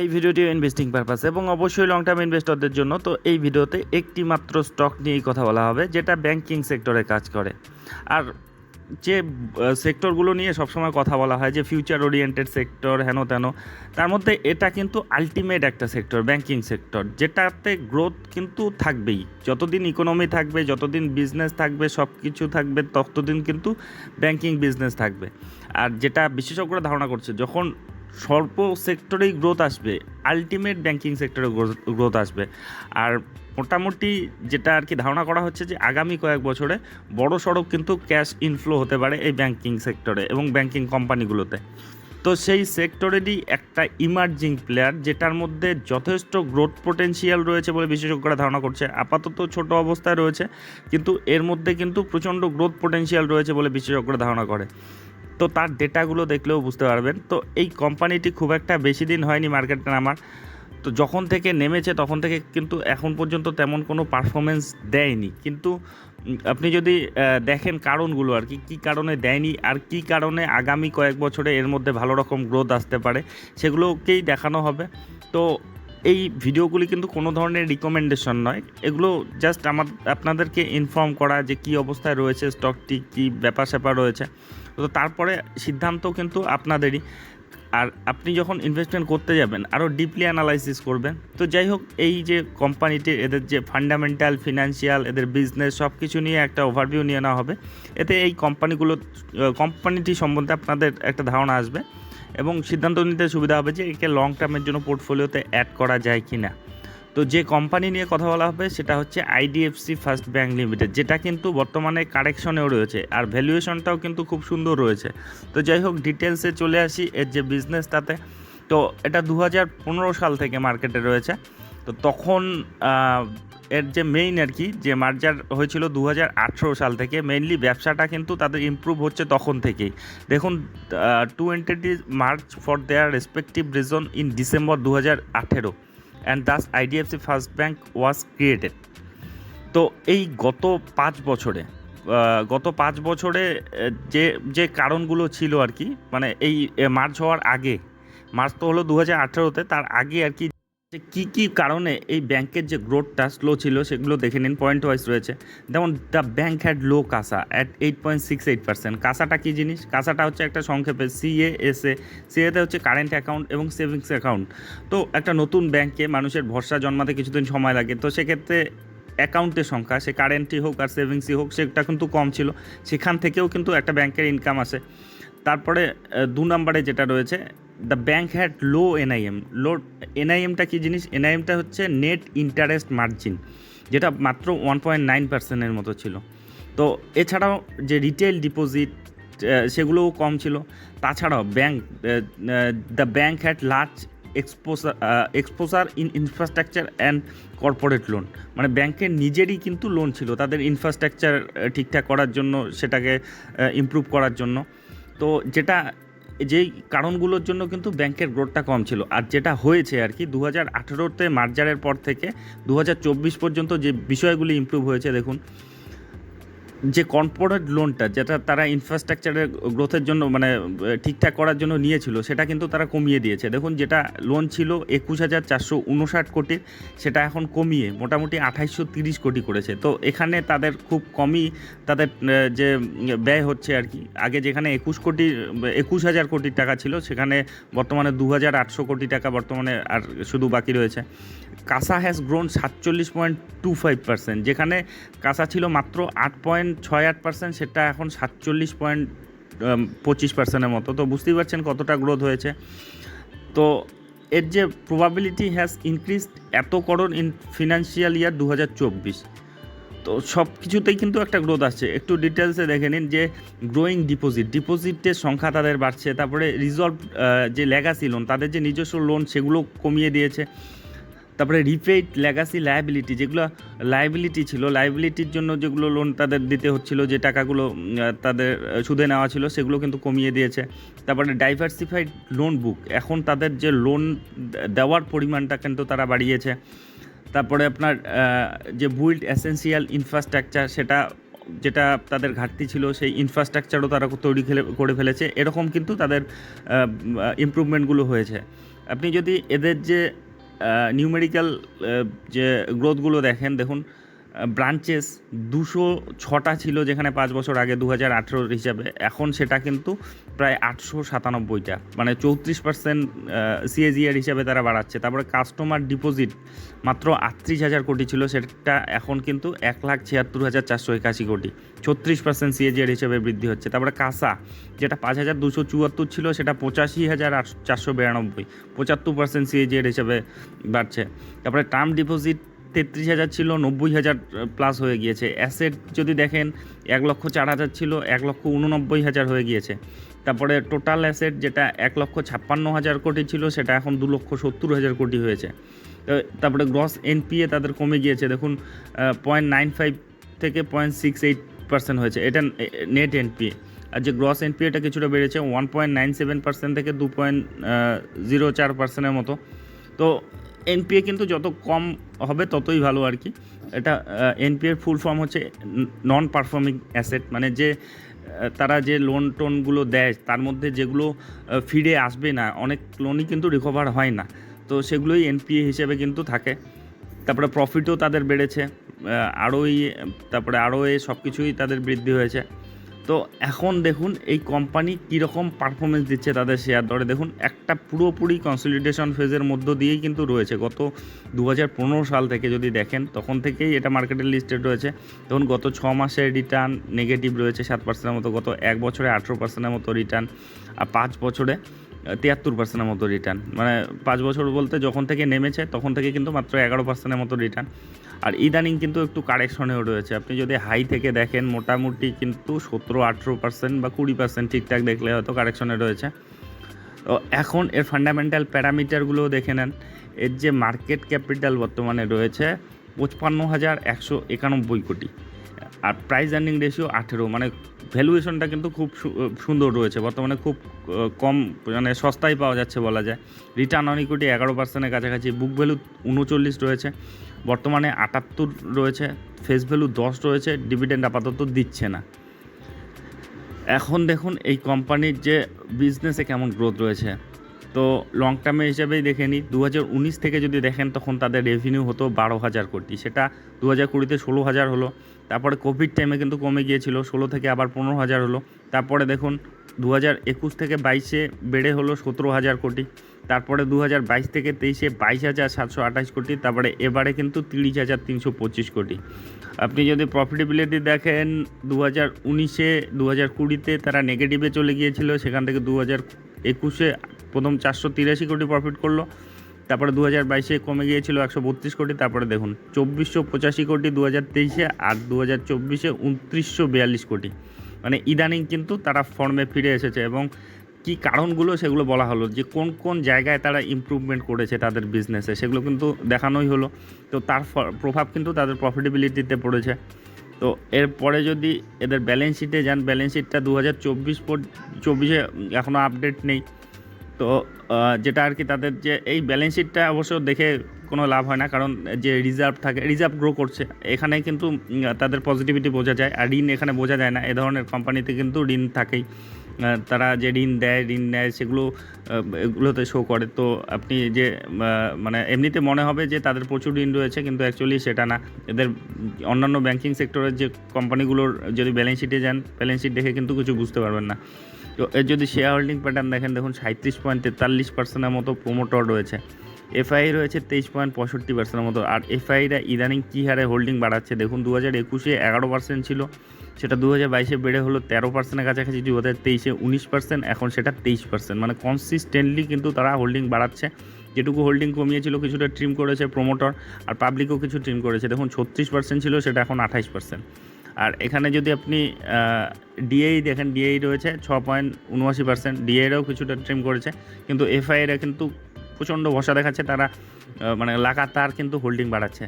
এই ভিডিওটি investing purpose এবং অবশ্যই লং টার্ম ইনভেস্টরদের জন্য। তো এই ভিডিওতে একটি মাত্র স্টক নিয়েই কথা বলা হবে, যেটা ব্যাংকিং সেক্টরে কাজ করে। আর যে সেক্টরগুলো নিয়ে সবসময় কথা বলা হয়, যে ফিউচার ওরিয়েন্টেড সেক্টর হেন তেন, তার মধ্যে এটা কিন্তু আলটিমেট একটা সেক্টর ব্যাংকিং সেক্টর যেটাতে গ্রোথ কিন্তু থাকবেই। যতদিন ইকোনমি থাকবে, যতদিন বিজনেস থাকবে সব কিছু থাকবে, ততদিন কিন্তু ব্যাংকিং বিজনেস থাকবে। আর যেটা বিশেষজ্ঞরা ধারণা করছে, যখন স্বল্প সেক্টরেই গ্রোথ আসবে আলটিমেট ব্যাঙ্কিং সেক্টরে গ্রোথ আসবে। আর মোটামুটি যেটা আর কি ধারণা করা হচ্ছে যে আগামী কয়েক বছরে বড় সড়ক কিন্তু ক্যাশ ইনফ্লো হতে পারে এই ব্যাঙ্কিং সেক্টরে এবং ব্যাঙ্কিং কোম্পানিগুলোতে তো সেই সেক্টরেরই একটা ইমার্জিং প্লেয়ার যেটার মধ্যে যথেষ্ট গ্রোথ পোটেনশিয়াল রয়েছে বলে বিশেষজ্ঞরা ধারণা করছে। আপাতত ছোট অবস্থায় রয়েছে, কিন্তু এর মধ্যে কিন্তু প্রচণ্ড গ্রোথ পোটেনশিয়াল রয়েছে বলে বিশেষজ্ঞরা ধারণা করে। তো তার ডেটাগুলো দেখলেও বুঝতে পারবেন। তো এই কোম্পানিটি খুব একটা বেশি দিন হয়নি মার্কেটে নামার। তো যখন থেকে নেমেছে তখন থেকে কিন্তু এখন পর্যন্ত তেমন কোনো পারফরমেন্স দেয়নি। কিন্তু আপনি যদি দেখেন কারণগুলো আর কি, কী কারণে দেয়নি আর কী কারণে আগামী কয়েক বছরে এর মধ্যে ভালো রকম গ্রোথ আসতে পারে, সেগুলোকেই দেখানো হবে। তো এই ভিডিওগুলি কিন্তু কোনো ধরনের রিকমেন্ডেশন নয়। এগুলো জাস্ট আমার, আপনাদেরকে ইনফর্ম করা যে কী অবস্থায় রয়েছে স্টকটি কী ব্যাপার স্যাপার রয়েছে। তো তারপরে সিদ্ধান্ত কিন্তু আপনাদেরই। আর আপনি যখন ইনভেস্টমেন্ট করতে যাবেন আরও ডিপলি অ্যানালাইসিস করবেন। তো যাই হোক, এই যে কোম্পানিটির এদের যে ফান্ডামেন্টাল ফিনান্সিয়াল এদের বিজনেস সব কিছু নিয়ে একটা ওভারভিউ নিয়ে নেওয়া হবে। এতে এই কোম্পানিগুলো কোম্পানিটি সম্বন্ধে আপনাদের একটা ধারণা আসবে। এবং সিদ্ধান্ত নিতে সুবিধা হবে যে একে লং টার্মের জন্য পোর্টফোলিওতে অ্যাড করা যায় কি না তো যে কোম্পানি নিয়ে কথা বলা হবে, সেটা হচ্ছে আইডিএফসি ফার্স্ট ব্যাংক লিমিটেড যেটা কিন্তু বর্তমানে কারেকশনেও রয়েছে আর ভ্যালুয়েশনটাও কিন্তু খুব সুন্দর রয়েছে। তো যাই হোক ডিটেলসে চলে আসি এর যে বিজনেস তাতে। তো এটা দু হাজার পনেরো সাল থেকে মার্কেটে রয়েছে। তো তখন এর যে মেইন আর কি, যে মার্জার হয়েছিল দু হাজার আঠেরো সাল থেকে মেইনলি ব্যবসাটা কিন্তু তাদের ইমপ্রুভ হচ্ছে তখন থেকেই। দেখুন two entities merged for their respective reason in December দু হাজার আঠেরো and thus IDFC first bank was created তো এই গত পাঁচ বছরে গত পাঁচ বছরে যে যে কারণগুলো ছিল আর কি মানে এই মার্চ হওয়ার আগে মার্চ তো হলো দু হাজার আঠেরোতে, তার আগে আর কি যে কী কী কারণে এই ব্যাংকের যে গ্রোথটা স্লো ছিল সেগুলো দেখে নিন পয়েন্ট ওয়াইজ রয়েছে। যেমন the bank had low CASA at eight point six eight percent কাসাটা কী জিনিস? কাসাটা হচ্ছে একটা সংক্ষেপে সিএ এসএ সিএতে হচ্ছে কারেন্ট অ্যাকাউন্ট এবং সেভিংস অ্যাকাউন্ট তো একটা নতুন ব্যাংকে মানুষের ভরসা জন্মাতে কিছুদিন সময় লাগে। তো সেক্ষেত্রে অ্যাকাউন্টের সংখ্যা, সে কারেন্টই হোক আর সেভিংসই হোক, সেটা কিন্তু কম ছিল। সেখান থেকেও কিন্তু একটা ব্যাংকের ইনকাম আসে। তারপরে দু নম্বরে যেটা রয়েছে the bank had low NIM low এনআইএমটা কী জিনিস? এনআইএমটা হচ্ছে নেট ইন্টারেস্ট মার্জিন যেটা মাত্র ওয়ান পয়েন্ট নাইন পার্সেন্টের মতো ছিল। তো এছাড়াও যে রিটেল ডিপোজিট সেগুলোও কম ছিল। তাছাড়াও bank the bank had large exposure exposure in infrastructure and corporate loan মানে ব্যাংকের নিজেরই কিন্তু লোন ছিল, তাদের ইনফ্রাস্ট্রাকচার ঠিকঠাক করার জন্য, সেটাকে ইমপ্রুভ করার জন্য। তো যেটা যেই কারণগুলোর জন্য কিন্তু ব্যাংকের গ্রোথটা কম ছিল। আর যেটা হয়েছে আর কি দু হাজার আঠেরোতে মার্জারের পর থেকে দু হাজার চব্বিশ পর্যন্ত যে বিষয়গুলি ইম্প্রুভ হয়েছে, দেখুন যে কর্পোরেট লোনটা যেটা তারা ইনফ্রাস্ট্রাকচারের গ্রোথের জন্য মানে ঠিকঠাক করার জন্য নিয়েছিল, সেটা কিন্তু তারা কমিয়ে দিয়েছে। দেখুন, যেটা লোন ছিল একুশ হাজার চারশো উনষাট কোটির সেটা এখন কমিয়ে মোটামুটি আঠাইশশো তিরিশ কোটি করেছে। তো এখানে তাদের খুব কমই তাদের যে ব্যয় হচ্ছে আর কি। আগে যেখানে একুশ কোটি, একুশ হাজার কোটি টাকা ছিল, সেখানে বর্তমানে দু হাজার আটশো কোটি টাকা বর্তমানে আর শুধু বাকি রয়েছে। কাসা হ্যাজ গ্রোন সাতচল্লিশ পয়েন্ট টু ফাইভ পার্সেন্ট যেখানে কাসা ছিল মাত্র আট পয়েন্ট ছয় আট পার্সেন্ট সেটা এখন সাতচল্লিশ পয়েন্ট পঁচিশ পার্সেন্টের মতো। তো বুঝতেই পারছেন কতটা গ্রোথ হয়েছে। তো এর যে প্রবাবিলিটি হ্যাজ ইনক্রিজড এত করণ ইন ফিনান্সিয়াল ইয়ার দু হাজার চব্বিশ। তো সব কিছুতেই কিন্তু একটা গ্রোথ আসছে। একটু ডিটেলসে দেখে নিন যে গ্রোয়িং ডিপোজিট ডিপোজিটের সংখ্যা তাদের বাড়ছে। তারপরে রিজলভ যে লেগাসি লোন তাদের যে নিজস্ব লোন সেগুলো কমিয়ে দিয়েছে। তারপরে রিপেইড লেগাসি লায়াবিলিটি যেগুলো লায়াবিলিটি ছিল লায়াবিলিটির জন্য যেগুলো লোন তাদের দিতে হচ্ছিল, যে টাকাগুলো তাদের সুদে নেওয়া ছিল, সেগুলো কিন্তু কমিয়ে দিয়েছে। তারপরে ডাইভার্সিফাইড লোন বুক এখন তাদের যে লোন দেওয়ার পরিমাণটা কিন্তু তারা বাড়িয়েছে। তারপরে আপনার যে বুইল্ড এসেন্সিয়াল ইনফ্রাস্ট্রাকচার সেটা, যেটা তাদের ঘাটতি ছিল, সেই ইনফ্রাস্ট্রাকচারও তারা তৈরি করে ফেলেছে। এরকম কিন্তু তাদের ইমপ্রুভমেন্টগুলো হয়েছে। আপনি যদি এদের যে নিউমেরিক্যাল যে গ্রোথগুলো দেখেন দেখুন ব্রাঞ্চেস দুশো ছটা ছিল যেখানে পাঁচ বছর আগে দু হাজার আঠেরোর হিসাবে। এখন সেটা কিন্তু প্রায় আটশো সাতানব্বইটা। মানে চৌত্রিশ পার্সেন্ট সিএজিআর হিসাবে তারা বাড়াচ্ছে। তারপরে কাস্টমার ডিপোজিট মাত্র আটত্রিশ হাজার কোটি ছিল। সেটা এখন কিন্তু এক লাখ ছিয়াত্তর হাজার চারশো একাশি কোটি। ছত্রিশ পার্সেন্ট সিএজিআর হিসেবে বৃদ্ধি হচ্ছে। তারপরে কাসা, যেটা পাঁচ হাজার দুশো চুয়াত্তর ছিল, সেটা পঁচাশি হাজার আটশো চারশো বিরানব্বই। পঁচাত্তর পার্সেন্ট সিএজিআর হিসেবে বাড়ছে। তারপরে টার্ম ডিপোজিট তেত্রিশ হাজার ছিল, নব্বই হাজার প্লাস হয়ে গিয়েছে। অ্যাসেট যদি দেখেন, এক লক্ষ চার হাজার ছিল, এক লক্ষ উননব্বই হাজার হয়ে গিয়েছে। তারপরে টোটাল অ্যাসেট যেটা এক লক্ষ ছাপ্পান্ন হাজার কোটি ছিল, সেটা এখন দু লক্ষ সত্তর হাজার কোটি হয়েছে। তারপরে গ্রস এনপিএ তাদের কমে গিয়েছে। দেখুন পয়েন্ট নাইন ফাইভ থেকে পয়েন্ট সিক্স এইট পার্সেন্ট হয়েছে। এটা নেট এনপিএ আর যে গ্রস এনপিএটা কিছুটা বেড়েছে one point nine seven percent থেকে দু পয়েন্ট জিরো চার পার্সেন্টের মতো। তো এনপিএ কিন্তু যত কম হবে ততই ভালো আর কি। এটা এনপিএর ফুল ফর্ম হচ্ছে নন পারফর্মিং অ্যাসেট মানে যে তারা যে লোন টোনগুলো দেয়, তার মধ্যে যেগুলো ফিরে আসবে না, অনেক লোনই কিন্তু রিকভার হয় না। তো সেগুলোই এনপিএ হিসেবে কিন্তু থাকে। তারপরে প্রফিটও তাদের বেড়েছে আরওই তারপরে আরও সব কিছুই তাদের বৃদ্ধি হয়েছে। তো এখন দেখুন এই কোম্পানি কীরকম পারফরমেন্স দিচ্ছে তাদের শেয়ার দরে। দেখুন, একটা পুরোপুরি কনসলিডেশন ফেজের মধ্য দিয়েই কিন্তু রয়েছে। গত দু হাজার পনেরো সাল থেকে যদি দেখেন, তখন থেকেই এটা মার্কেটের লিস্টেড রয়েছে। তখন গত ছ মাসের রিটার্ন নেগেটিভ রয়েছে সাত পার্সেন্টের মতো, গত এক বছরে আঠেরো পার্সেন্টের মতো রিটার্ন আর পাঁচ বছরে তিয়াত্তর পার্সেন্টের মতো রিটার্ন মানে পাঁচ বছর বলতে যখন থেকে নেমেছে, তখন থেকে কিন্তু মাত্র এগারো পার্সেন্টের মতো রিটার্ন আর ইদানিং কিন্তু একটু কারেকশনেও রয়েছে। আপনি যদি হাই থেকে দেখেন, মোটামুটি কিন্তু সতেরো আঠেরো পার্সেন্ট বা কুড়ি পার্সেন্ট ঠিকঠাক দেখলে হয়তো কারেকশনে রয়েছে। তো এখন এর ফান্ডামেন্টাল প্যারামিটারগুলোও দেখে নেন। এর যে মার্কেট ক্যাপিটাল বর্তমানে রয়েছে, পঁচপান্ন হাজার একশো একানব্বই কোটি। আর প্রাইস আর্নিং রেশিও আঠেরো। মানে ভ্যালুয়েশনটা কিন্তু খুব সুন্দর রয়েছে। বর্তমানে খুব কম মানে সস্তায় পাওয়া যাচ্ছে বলা যায়। রিটার্ন অন ইকুইটি এগারো পার্সেন্টের কাছাকাছি। বুক ভ্যালু উনচল্লিশ রয়েছে। বর্তমানে আটাত্তর রয়েছে। ফেস ভ্যালু দশ রয়েছে। ডিভিডেন্ড আপাতত দিচ্ছে না। এখন দেখুন এই কোম্পানির যে বিজনেসে কেমন গ্রোথ রয়েছে। তো লং টার্মে হিসাবেই দেখে নিই। দু হাজার উনিশ থেকে যদি দেখেন, তখন তাদের রেভিনিউ হতো বারো হাজার কোটি। সেটা দু হাজার কুড়িতে ষোলো হাজার হলো। তারপরে কোভিড টাইমে কিন্তু কমে গিয়েছিল, ষোলো থেকে আবার পনেরো হাজার হলো। তারপরে দেখুন দু হাজার একুশ থেকে বাইশে বেড়ে হলো সতেরো হাজার কোটি। তারপরে দু হাজার বাইশ থেকে তেইশে বাইশ হাজার সাতশো আঠাশ কোটি। তারপরে এবারে কিন্তু তিরিশ হাজার তিনশো পঁচিশ কোটি। আপনি যদি প্রফিটেবিলিটি দেখেন দু হাজার উনিশে দু হাজার কুড়িতে তারা নেগেটিভে চলে গিয়েছিল। সেখান থেকে দু হাজার একুশে প্রথম চারশো তিরাশি কোটি প্রফিট করল, তারপরে দু হাজার বাইশে কমে গিয়েছিল একশো বত্রিশ কোটি, তারপরে দেখুন, চব্বিশশো পঁচাশি কোটি দু হাজার তেইশে আর দু হাজার চব্বিশে উনত্রিশশো বিয়াল্লিশ কোটি। মানে ইদানিং কিন্তু তারা ফর্মে ফিরে এসেছে এবং কী কারণগুলো সেগুলো বলা হলো, যে কোন কোন জায়গায় তারা ইমপ্রুভমেন্ট করেছে তাদের বিজনেসে সেগুলো কিন্তু দেখানোই হলো। তো তার প্রভাব কিন্তু তাদের প্রফিটেবিলিটিতে পড়েছে। তো এরপরে যদি এদের ব্যালেন্স শিটে যান ব্যালেন্স শিটটা দু হাজার চব্বিশ চব্বিশে এখনও আপডেট নেই। তো যেটা আর কি তাদের যে এই ব্যালেন্স শিটটা অবশ্য দেখে কোনো লাভ হয় না, কারণ যে রিজার্ভ থাকে রিজার্ভ গ্রো করছে। এখানে কিন্তু তাদের পজিটিভিটি বোঝা যায়, আর ঋণ এখানে বোঝা যায় না। এ ধরনের কোম্পানিতে কিন্তু ঋণ থাকেই। তারা যে ঋণ দেয়, ঋণ নেয়, সেগুলো এগুলোতে শো করে। তো আপনি যে মানে এমনিতে মনে হবে যে তাদের প্রচুর ঋণ রয়েছে, কিন্তু অ্যাকচুয়ালি সেটা না। এদের অন্যান্য ব্যাংকিং সেক্টরের যে কোম্পানিগুলোর যদি ব্যালেন্স শিটে যান ব্যালেন্স শিট দেখে কিন্তু কিছু বুঝতে পারবেন না। তো এর যদি শেয়ার হোল্ডিং প্যাটার্ন দেখেন, দেখুন সাঁত্রিশ পয়েন্ট তেতাল্লিশ পার্সেন্টের মতো প্রোমোটর রয়েছে। এফআই রয়েছে তেইশ পয়েন্ট পঁয়ষট্টি পার্সেন্টের মতো। আর এফআইরা ইদানিং কী হারে হোল্ডিং বাড়াচ্ছে? দেখুন দু হাজার একুশে এগারো পার্সেন্ট ছিল, সেটা দু হাজার বাইশে বেড়ে হলো তেরো পার্সেন্টের কাছাকাছি দু হাজার তেইশে উনিশ পার্সেন্ট এখন সেটা তেইশ পার্সেন্ট মানে কনসিস্টেন্টলি কিন্তু তারা হোল্ডিং বাড়াচ্ছে। যেটুকু হোল্ডিং কমিয়েছিল, কিছুটা ট্রিম করেছে প্রোমোটর আর পাবলিকও কিছু ট্রিম করেছে। দেখুন ছত্রিশ পার্সেন্ট ছিল, সেটা এখন আঠাইশ পার্সেন্ট আর এখানে যদি আপনি ডিএই দেখেন ডিএই রয়েছে ছ পয়েন্ট উনআশি পার্সেন্ট। ডিএরাও কিছুটা ট্রিম করেছে। কিন্তু এফআইরা কিন্তু প্রচণ্ড ভরসা দেখাচ্ছে, তারা মানে লাগাতার কিন্তু হোল্ডিং বাড়াচ্ছে।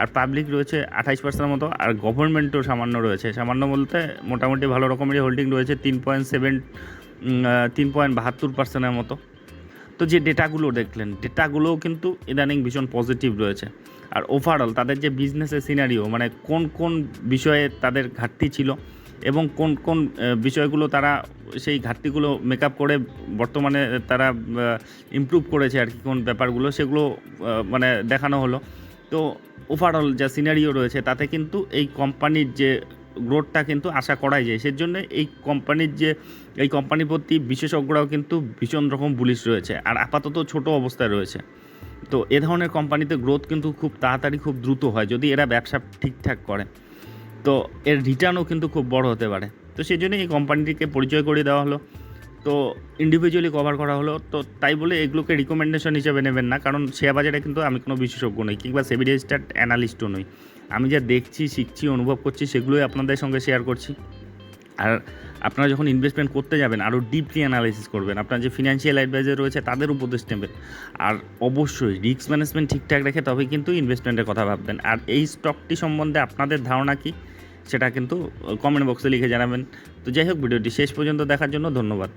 আর পাবলিক রয়েছে আঠাইশ পার্সেন্টের মতো, আর গভর্নমেন্টও সামান্য রয়েছে। সামান্য বলতে মোটামুটি ভালো রকমেরই হোল্ডিং রয়েছে, তিন পয়েন্ট সেভেন তিন পয়েন্ট বাহাত্তর পার্সেন্টের মতো। তো যে ডেটাগুলো দেখলেন, ডেটাগুলোও কিন্তু ইদানিং ভীষণ পজিটিভ রয়েছে। আর ওভারঅল তাদের যে বিজনেসের সিনারিও মানে কোন কোন বিষয়ে তাদের ঘাটতি ছিল এবং কোন কোন বিষয়গুলো তারা সেই ঘাটতিগুলো মেকআপ করে বর্তমানে তারা ইমপ্রুভ করেছে আর কি, কোন ব্যাপারগুলো সেগুলো মানে দেখানো হলো। তো ওভারঅল যা সিনারিও রয়েছে, তাতে কিন্তু এই কোম্পানির যে গ্রোথটা কিন্তু আশা করাই যায়। সেজন্য এই কোম্পানির যে, এই কোম্পানির প্রতি বিশেষজ্ঞরাও কিন্তু ভীষণ রকম বুলিশ রয়েছে আর আপাতত ছোট অবস্থায় রয়েছে। তো এ ধরনের কোম্পানিতে গ্রোথ কিন্তু খুব তাড়াতাড়ি খুব দ্রুত হয় যদি এরা ব্যবসা ঠিকঠাক করে। তো এর রিটার্নও কিন্তু খুব বড় হতে পারে। তো সেই জন্য এই কোম্পানিটিকে পরিচয় করে দেওয়া হলো। তো ইন্ডিভিজুয়ালি কভার করা হলো। তো তাই বলে এগুলোকে রিকমেন্ডেশন হিসেবে নেবেন না। কারণ শেয়ার বাজারে কিন্তু আমি কোনো বিশেষজ্ঞ নই, কিংবা সেবি রেজিস্টার্ড অ্যানালিস্টও নই। আমি যা দেখছি, শিখছি, অনুভব করছি, সেগুলোই আপনাদের সঙ্গে শেয়ার করছি। আর আপনারা যখন ইনভেস্টমেন্ট করতে যাবেন আরও ডিপলি অ্যানালাইসিস করবেন, আপনার যে ফিনান্সিয়াল অ্যাডভাইজার রয়েছে, তাদের উপদেশ নেবেন। আর অবশ্যই রিস্ক ম্যানেজমেন্ট ঠিকঠাক রেখে তবে কিন্তু ইনভেস্টমেন্টের কথা ভাববেন। আর এই স্টকটি সম্বন্ধে আপনাদের ধারণা কী, সেটা কিন্তু কমেন্ট বক্সে লিখে জানাবেন। তো যাই হোক, ভিডিওটি শেষ পর্যন্ত দেখার জন্য ধন্যবাদ।